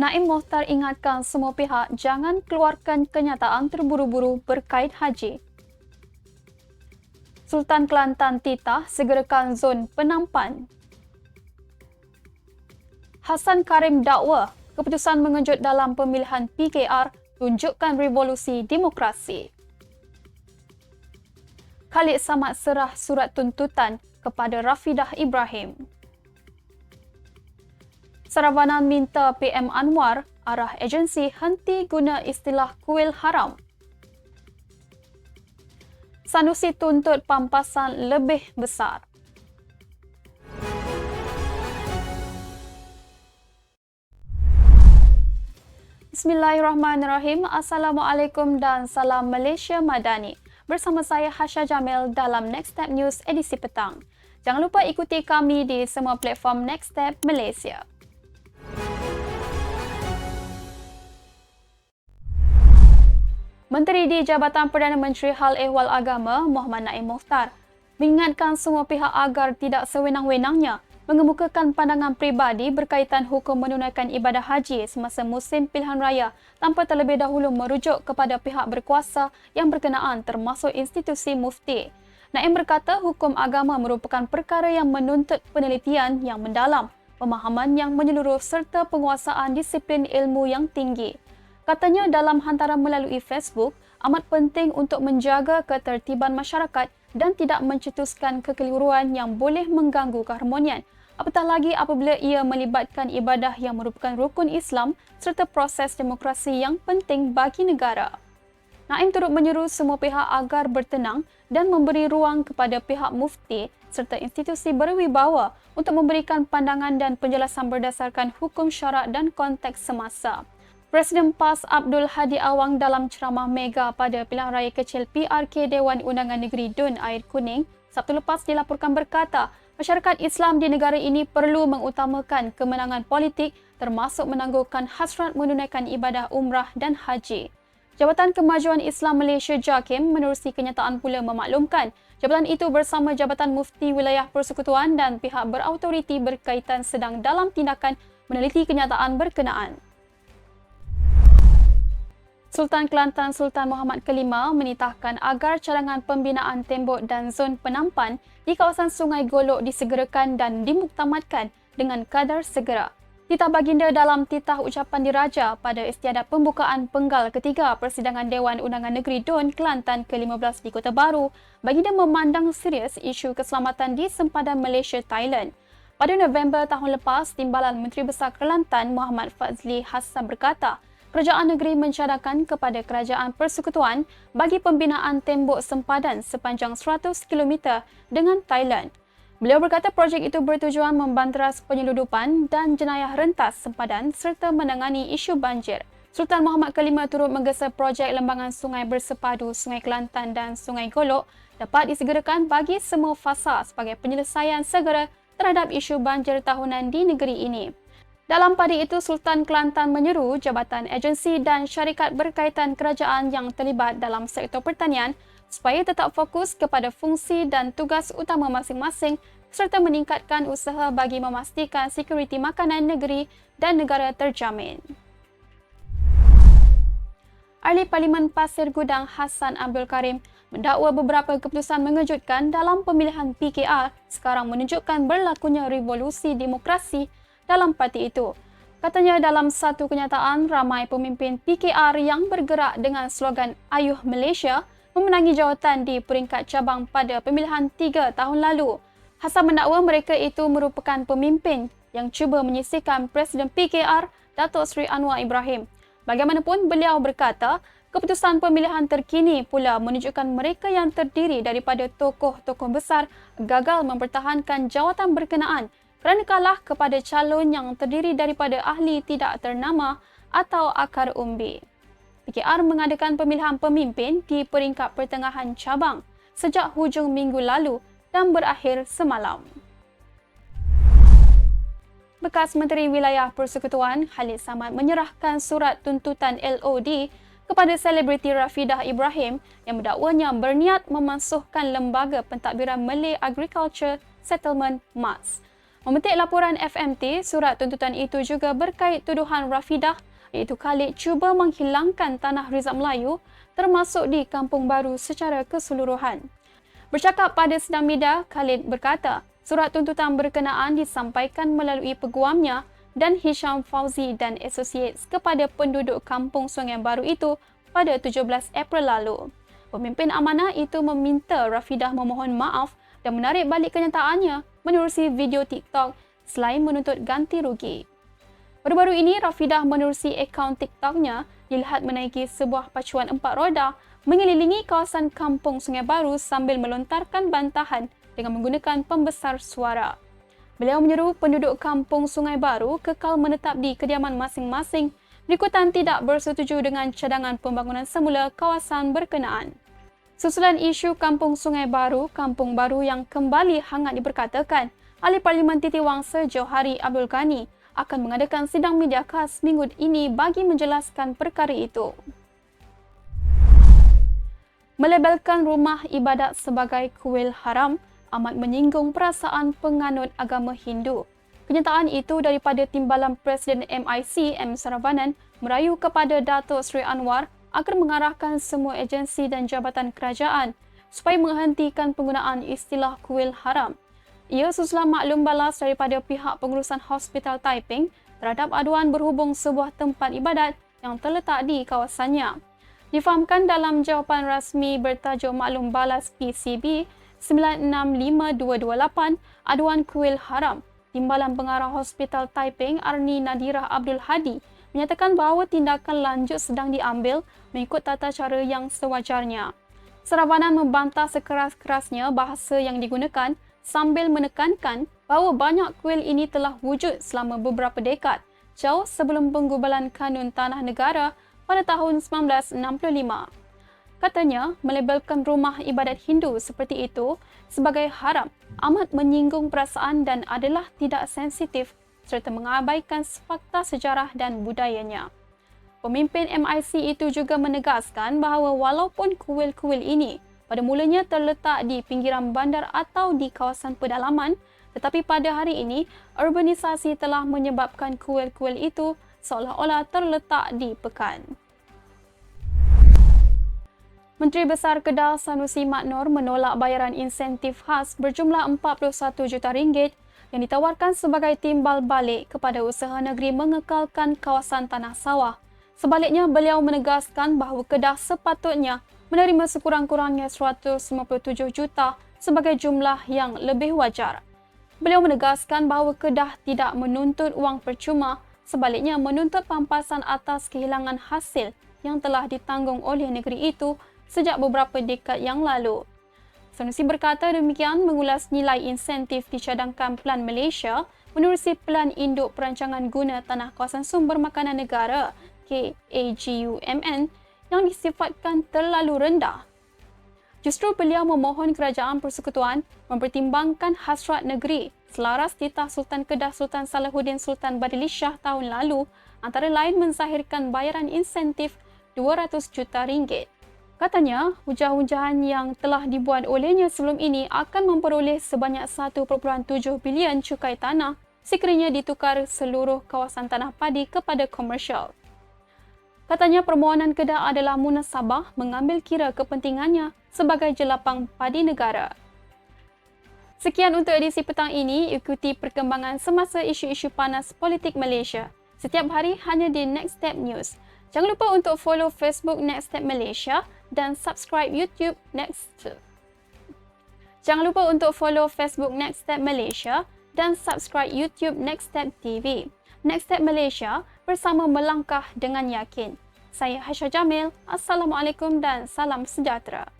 Naim Mohtar ingatkan semua pihak jangan keluarkan kenyataan terburu-buru berkait haji. Sultan Kelantan titah segerakan zon penampan. Hasan Karim dakwa keputusan mengejut dalam pemilihan PKR tunjukkan revolusi demokrasi. Khalid Samad serah surat tuntutan kepada Rafidah Ibrahim. Saravanan minta PM Anwar arah agensi henti guna istilah kuil haram. Sanusi tuntut pampasan lebih besar. Bismillahirrahmanirrahim. Assalamualaikum dan salam Malaysia Madani. Bersama saya Hasha Jamil dalam Next Step News edisi petang. Jangan lupa ikuti kami di semua platform Next Step Malaysia. Menteri di Jabatan Perdana Menteri Hal Ehwal Agama Muhammad Naim Muhtar mengingatkan semua pihak agar tidak sewenang-wenangnya mengemukakan pandangan pribadi berkaitan hukum menunaikan ibadah haji semasa musim pilihan raya tanpa terlebih dahulu merujuk kepada pihak berkuasa yang berkenaan termasuk institusi mufti. Naim berkata hukum agama merupakan perkara yang menuntut penelitian yang mendalam, pemahaman yang menyeluruh serta penguasaan disiplin ilmu yang tinggi. Katanya dalam hantaran melalui Facebook, amat penting untuk menjaga ketertiban masyarakat dan tidak mencetuskan kekeliruan yang boleh mengganggu keharmonian. Apatah lagi apabila ia melibatkan ibadah yang merupakan rukun Islam serta proses demokrasi yang penting bagi negara. Naim turut menyeru semua pihak agar bertenang dan memberi ruang kepada pihak mufti serta institusi berwibawa untuk memberikan pandangan dan penjelasan berdasarkan hukum syarak dan konteks semasa. Presiden PAS Abdul Hadi Awang dalam ceramah mega pada pilihan raya kecil PRK Dewan Undangan Negeri Dun Air Kuning Sabtu lepas dilaporkan berkata masyarakat Islam di negara ini perlu mengutamakan kemenangan politik termasuk menangguhkan hasrat menunaikan ibadah umrah dan haji. Jabatan Kemajuan Islam Malaysia JAKIM menerusi kenyataan pula memaklumkan jabatan itu bersama Jabatan Mufti Wilayah Persekutuan dan pihak berautoriti berkaitan sedang dalam tindakan meneliti kenyataan berkenaan. Sultan Kelantan Sultan Muhammad Kelima menitahkan agar cadangan pembinaan tembok dan zon penampan di kawasan Sungai Golok disegerakan dan dimuktamadkan dengan kadar segera. Titah baginda dalam titah ucapan diraja pada istiadat pembukaan penggal ketiga Persidangan Dewan Undangan Negeri Dun Kelantan ke-15 di Kota Baru, baginda memandang serius isu keselamatan di sempadan Malaysia Thailand. Pada November tahun lepas, Timbalan Menteri Besar Kelantan Muhammad Fazli Hassan berkata, kerajaan negeri mencadangkan kepada kerajaan persekutuan bagi pembinaan tembok sempadan sepanjang 100 km dengan Thailand. Beliau berkata projek itu bertujuan membanteras penyeludupan dan jenayah rentas sempadan serta menangani isu banjir. Sultan Muhammad Kelima turut menggesa projek lembangan sungai bersepadu Sungai Kelantan dan Sungai Golok dapat disegerakan bagi semua fasa sebagai penyelesaian segera terhadap isu banjir tahunan di negeri ini. Dalam pada itu, Sultan Kelantan menyeru jabatan agensi dan syarikat berkaitan kerajaan yang terlibat dalam sektor pertanian supaya tetap fokus kepada fungsi dan tugas utama masing-masing serta meningkatkan usaha bagi memastikan sekuriti makanan negeri dan negara terjamin. Ahli Parlimen Pasir Gudang Hassan Abdul Karim mendakwa beberapa keputusan mengejutkan dalam pemilihan PKR sekarang menunjukkan berlakunya revolusi demokrasi dalam parti itu. Katanya dalam satu kenyataan, ramai pemimpin PKR yang bergerak dengan slogan Ayuh Malaysia memenangi jawatan di peringkat cabang pada pemilihan tiga tahun lalu. Hasan mendakwa mereka itu merupakan pemimpin yang cuba menyisihkan Presiden PKR Datuk Seri Anwar Ibrahim. Bagaimanapun beliau berkata, keputusan pemilihan terkini pula menunjukkan mereka yang terdiri daripada tokoh-tokoh besar gagal mempertahankan jawatan berkenaan kerana kalah kepada calon yang terdiri daripada ahli tidak ternama atau akar umbi. PKR mengadakan pemilihan pemimpin di peringkat pertengahan cabang sejak hujung minggu lalu dan berakhir semalam. Bekas Menteri Wilayah Persekutuan Khalid Samad menyerahkan surat tuntutan LOD kepada selebriti Rafidah Ibrahim yang mendakwanya berniat memansuhkan Lembaga Pentadbiran Malay Agriculture Settlement MAS Memetik laporan FMT, surat tuntutan itu juga berkait tuduhan Rafidah iaitu Khalid cuba menghilangkan tanah Rizal Melayu termasuk di Kampung Baru secara keseluruhan. Bercakap pada sedang media, Khalid berkata, surat tuntutan berkenaan disampaikan melalui peguamnya dan Hisham Fauzi dan Associates kepada penduduk Kampung Sungai Baru itu pada 17 April lalu. Pemimpin amanah itu meminta Rafidah memohon maaf dan menarik balik kenyataannya menerusi video TikTok selain menuntut ganti rugi. Baru-baru ini, Rafidah menerusi akaun TikToknya dilihat menaiki sebuah pacuan empat roda mengelilingi kawasan Kampung Sungai Baru sambil melontarkan bantahan dengan menggunakan pembesar suara. Beliau menyeru penduduk kampung Sungai Baru kekal menetap di kediaman masing-masing berikutan tidak bersetuju dengan cadangan pembangunan semula kawasan berkenaan. Susulan isu Kampung Sungai Baru, Kampung Baru yang kembali hangat diperkatakan, Ahli Parlimen Titi Wangsa Johari Abdul Ghani akan mengadakan sidang media khas minggu ini bagi menjelaskan perkara itu. Melabelkan rumah ibadat sebagai kuil haram amat menyinggung perasaan penganut agama Hindu. Kenyataan itu daripada timbalan Presiden MIC M. Saravanan merayu kepada Datuk Seri Anwar agar mengarahkan semua agensi dan jabatan kerajaan supaya menghentikan penggunaan istilah kuil haram. Ia susulan maklum balas daripada pihak pengurusan Hospital Taiping terhadap aduan berhubung sebuah tempat ibadat yang terletak di kawasannya. Difahamkan dalam jawapan rasmi bertajuk maklum balas PCB 965228 aduan kuil haram. Timbalan pengarah Hospital Taiping Arni Nadirah Abdul Hadi menyatakan bahawa tindakan lanjut sedang diambil mengikut tata cara yang sewajarnya. Serabanan membantah sekeras-kerasnya bahasa yang digunakan sambil menekankan bahawa banyak kuil ini telah wujud selama beberapa dekad jauh sebelum penggubalan kanun tanah negara pada tahun 1965. Katanya, melabelkan rumah ibadat Hindu seperti itu sebagai haram amat menyinggung perasaan dan adalah tidak sensitif serta mengabaikan fakta sejarah dan budayanya. Pemimpin MIC itu juga menegaskan bahawa walaupun kuil-kuil ini pada mulanya terletak di pinggiran bandar atau di kawasan pedalaman, tetapi pada hari ini, urbanisasi telah menyebabkan kuil-kuil itu seolah-olah terletak di pekan. Menteri Besar Kedah Sanusi Maknor menolak bayaran insentif khas berjumlah 41 juta ringgit yang ditawarkan sebagai timbal balik kepada usaha negeri mengekalkan kawasan tanah sawah. Sebaliknya, beliau menegaskan bahawa Kedah sepatutnya menerima sekurang-kurangnya 157 juta sebagai jumlah yang lebih wajar. Beliau menegaskan bahawa Kedah tidak menuntut wang percuma, sebaliknya menuntut pampasan atas kehilangan hasil yang telah ditanggung oleh negeri itu sejak beberapa dekad yang lalu. Sanusi berkata demikian mengulas nilai insentif dicadangkan Pelan Malaysia menerusi Pelan Induk Perancangan Guna Tanah Kawasan Sumber Makanan Negara KAGUMN yang disifatkan terlalu rendah. Justru beliau memohon kerajaan persekutuan mempertimbangkan hasrat negeri selaras titah Sultan Kedah Sultan Salahuddin Sultan Badili Shah tahun lalu antara lain mensahirkan bayaran insentif 200 juta ringgit. Katanya, hujah-hujahan yang telah dibuat olehnya sebelum ini akan memperoleh sebanyak 1.7 bilion cukai tanah sekiranya ditukar seluruh kawasan tanah padi kepada komersial. Katanya permohonan Kedah adalah munasabah mengambil kira kepentingannya sebagai jelapang padi negara. Sekian untuk edisi petang ini, ikuti perkembangan semasa isu-isu panas politik Malaysia. Setiap hari hanya di Next Step News. Jangan lupa untuk follow Facebook Next Step Malaysia dan subscribe YouTube Next. Jangan lupa untuk follow Facebook Next Step Malaysia dan subscribe YouTube Next Step TV. Next Step Malaysia bersama melangkah dengan yakin. Saya Haisha Jamil. Assalamualaikum dan salam sejahtera.